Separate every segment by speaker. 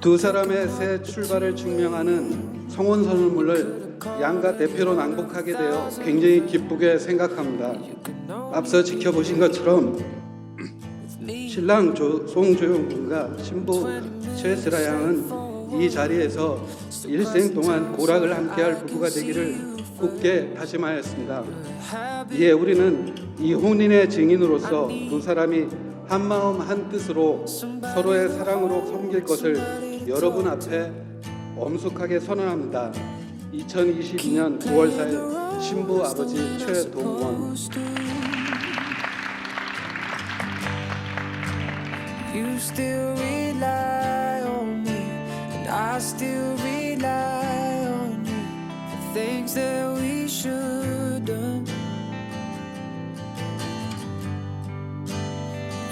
Speaker 1: 두 사람의 새 출발을 증명하는 성원 선물을 양가 대표로 낭독하게 되어 굉장히 기쁘게 생각합니다. 앞서 지켜보신 것처럼 신랑 조, 송조용 군과 신부 최슬아 양은 이 자리에서 일생 동안 고락을 함께할 부부가 되기를 굳게 다짐하였습니다. 이에 우리는 이 혼인의 증인으로서 두 사람이 한 마음 한 뜻으로 서로의 사랑으로 섬길 것을 여러분 앞에 엄숙하게 선언합니다. 2022년 9월 4일 신부 아버지 최동원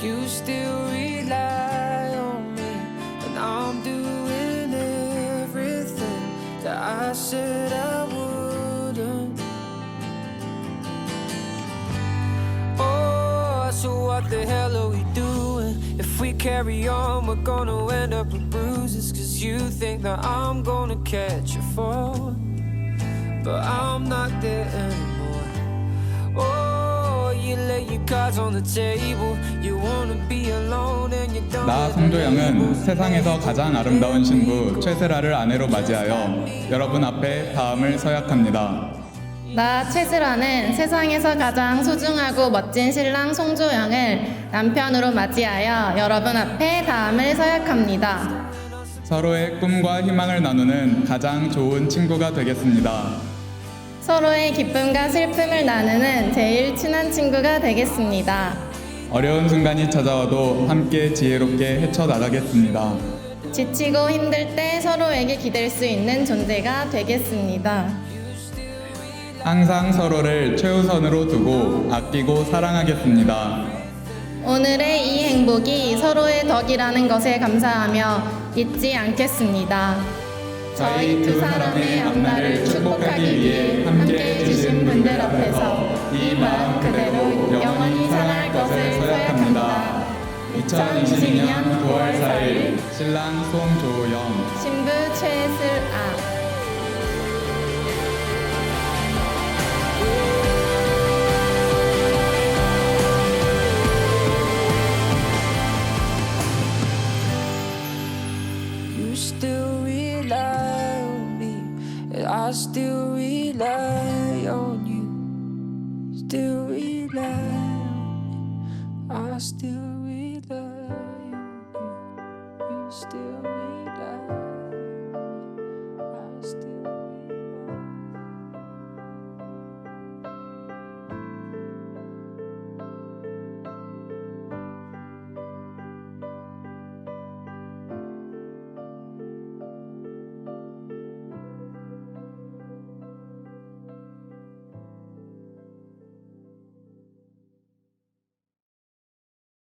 Speaker 2: You still rely on me, and I'm doing everything that I said I wouldn't. Oh, so what the hell are we doing? If we carry on, we're gonna end up with bruises. Cause you think that I'm gonna catch a fall. But I'm not there anymore.
Speaker 3: 나
Speaker 2: labels
Speaker 3: 세상에서 가장 아름다운 신부 최세라를 아내로 맞이하여 여러분 앞에 다음을 서약합니다.
Speaker 4: 나 최슬아는 세상에서 가장 소중하고 멋진 신랑 송조영을 남편으로 맞이하여 여러분 앞에 다음을 서약합니다.
Speaker 3: 서로의 꿈과 희망을 나누는 가장 좋은 친구가 되겠습니다.
Speaker 4: 서로의 기쁨과 슬픔을 나누는 제일 친한 친구가 되겠습니다.
Speaker 3: 어려운 순간이 찾아와도 함께 지혜롭게 헤쳐나가겠습니다.
Speaker 4: 지치고 힘들 때 서로에게 기댈 수 있는 존재가 되겠습니다.
Speaker 3: 항상 서로를 최우선으로 두고 아끼고 사랑하겠습니다.
Speaker 4: 오늘의 이 행복이 서로의 덕이라는 것에 감사하며 잊지 않겠습니다.
Speaker 3: 저희 두 사람의 앞날을 축복하기 위해 함께 해 주신 분들 앞에서 이 마음 그대로 영원히 사랑할 것을 서약합니다. 2022년 9월 4일 신랑 송조영
Speaker 4: 신부 최슬아
Speaker 2: You still rely on me, and I still rely on you. Still rely on me, I still rely on you. You still rely.